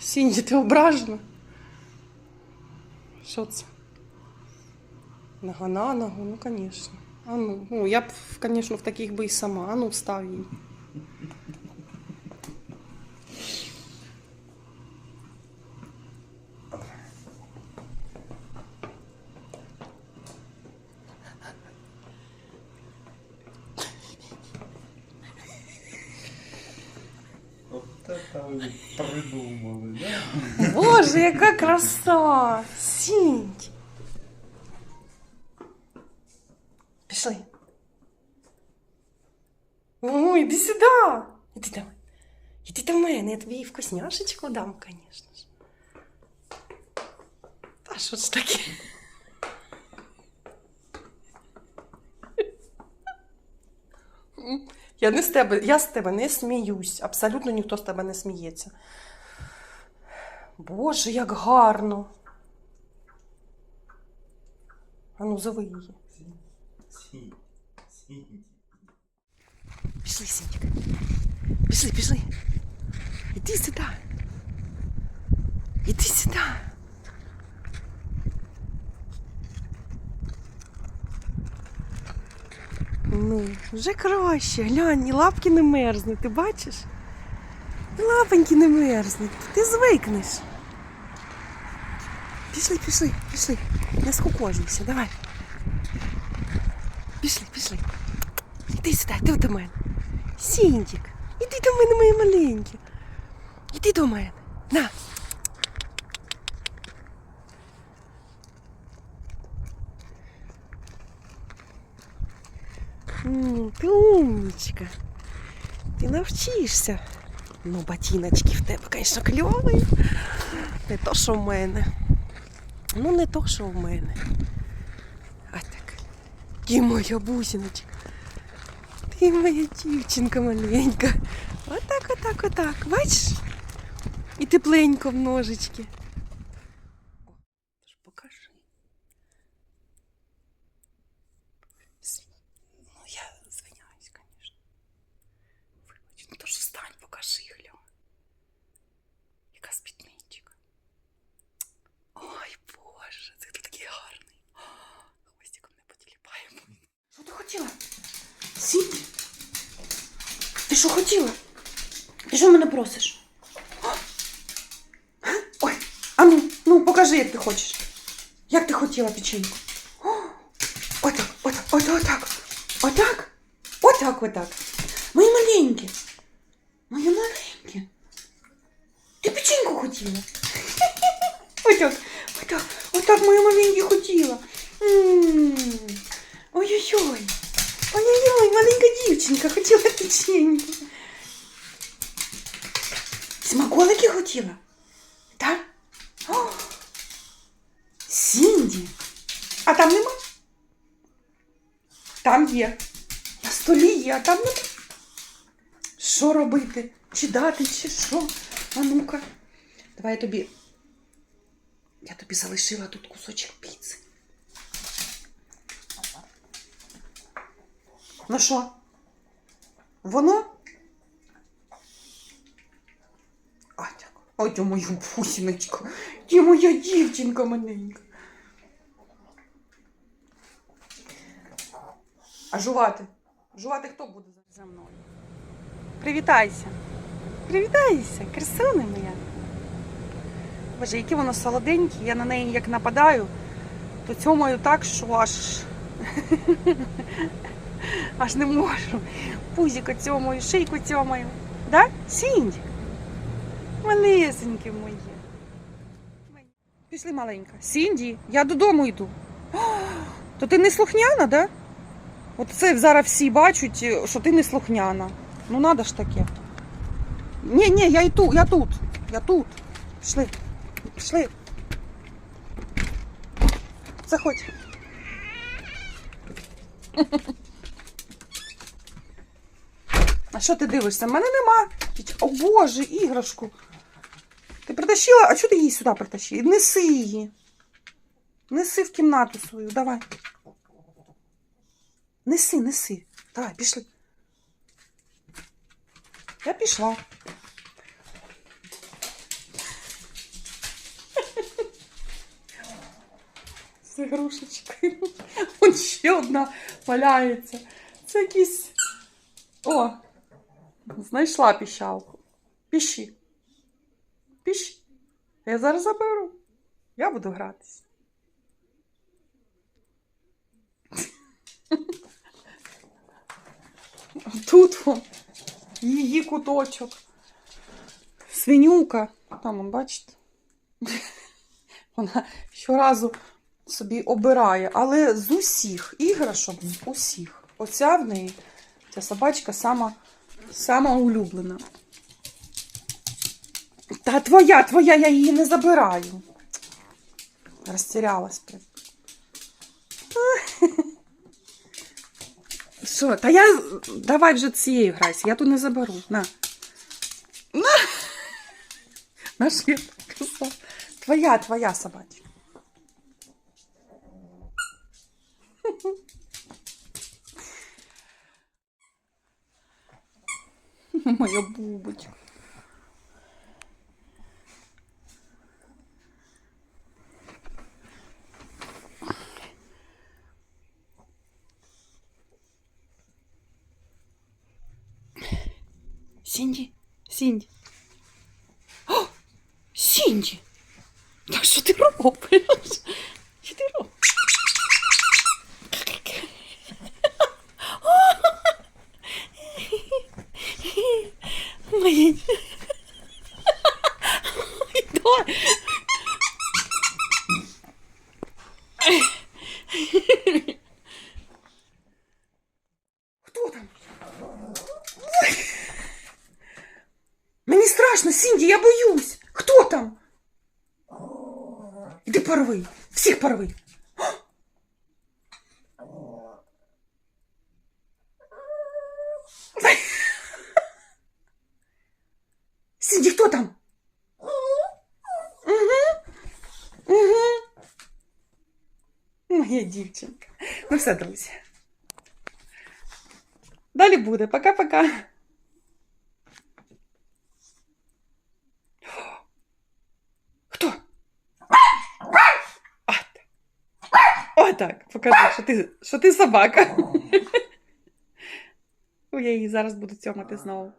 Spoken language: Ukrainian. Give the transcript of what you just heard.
Сінді, ти ображена? Що це? Нога на ногу, ну, звісно. А ну, ну, я б, звісно, в таких би і сама. Ну, став її. От это ви придумали, да? Боже, яка краса! Сінь! Пішли. Ну, іди сюди. Іди до мене. Іди до мене, я тобі і вкусняшечку дам, звісно ж. Та що ж таке? Я не з тебе, я з тебе не сміюсь. Абсолютно ніхто з тебе не сміється. Боже, як гарно. Ану, зови її. Пішли, Сінчик. Пішли, пішли. Іди сюди. Іди сюди. Ну, вже краще. Глянь, і лапки не мерзнуть, ти бачиш? І лапоньки не мерзнуть. Ти звикнеш. Пішли, пішли, пішли. Не скукожуйся, давай. Пішли, пішли. Іди сюди, ти до мене. Сінтік, іди до мене, моє маленьке. Іди до мене. На. Ти умничка. Ти навчишся. Ну, ботиночки в тебе, звісно, кльові. Не то, що в мене. Ну, не то, що в мене. А так. Ти моя бусиночка. Ти моя дівчинка маленька. Отак, отак, отак. Бачиш? І тепленько в ножички. хотіла? Сіті? Ти що хотіла? Ти що мене просиш? А? А? Ой, а ну, ну покажи, як ти хочеш. Як ти хотіла печеньку? О, Отак, отак, отак, отак. Отак? Отак, отак. Мої маленькі. Мої маленькі. Ти печеньку хотіла? Отак, отак, отак мої маленькі хотіла. М. Ой-ой-ой. Ой-ой-ой, маленька Дівчинка хотіла печеньки. Смаколики хотіла? Так? О, Сінді. А там нема? Там є. На столі є, а там нема. Що робити? Чи дати, чи що? А ну-ка. Давай я тобі. Я тобі залишила тут кусочок піци. Ну що? Воно? А, дякую. Ой, ти мою бусиночку. Ти моя дівчинка маленька. А жувати? Жувати хто буде за мною? Привітайся. Привітайся, красуня моя. Боже, яке воно солоденьке, я на неї як нападаю, то цьомаю так, що аж. Аж не можу. Пузіко цьомаю, шийку цьомаю. Да? Сінді? Малесеньке моє. Пішли маленька. Сінді, я додому йду. О, То ти не слухняна, да? От це зараз всі бачать, що ти не слухняна. Ну надо ж таке. Ні, ні, я тут, я тут. Я тут. Пішли. Пішли. Заходь. А що ти дивишся? У мене нема. О Боже, іграшку. Ти притащила, а чого ти її сюди притащила? Неси її. Неси в кімнату свою, давай. Неси, неси. Давай, пішли. Я пішла. З ігрушечкою. Он ще одна валяється. Це якісь. О! Знайшла піщалку. Піші. Піші. Я зараз заберу. Я буду гратись. Тут її куточок. Свинюка. Там, бачите? Вона щоразу собі обирає, але з усіх іграшок, з усіх. Оця в неї, ця собачка сама, сама улюблена. Та твоя, твоя, я її не забираю. Розтірялась прям. Що? Та я. Давай вже цією грайся, я тут не заберу. На. На. Наш краса. Твоя, твоя собачка. Моя бубочка. Сінді, Сінді. О, Сінді! Та що ти робиш? Хто там? Ой. Мені страшно, Сінді, я боюсь. Хто там? Іди порви. Всіх порви. Моя дівчинка. Ну все, друзі. Далі буде. Пока-пока. Хто? А, так. О, так, покажи, що ти, що ти собака. Ой, я її зараз буду цьомати знову.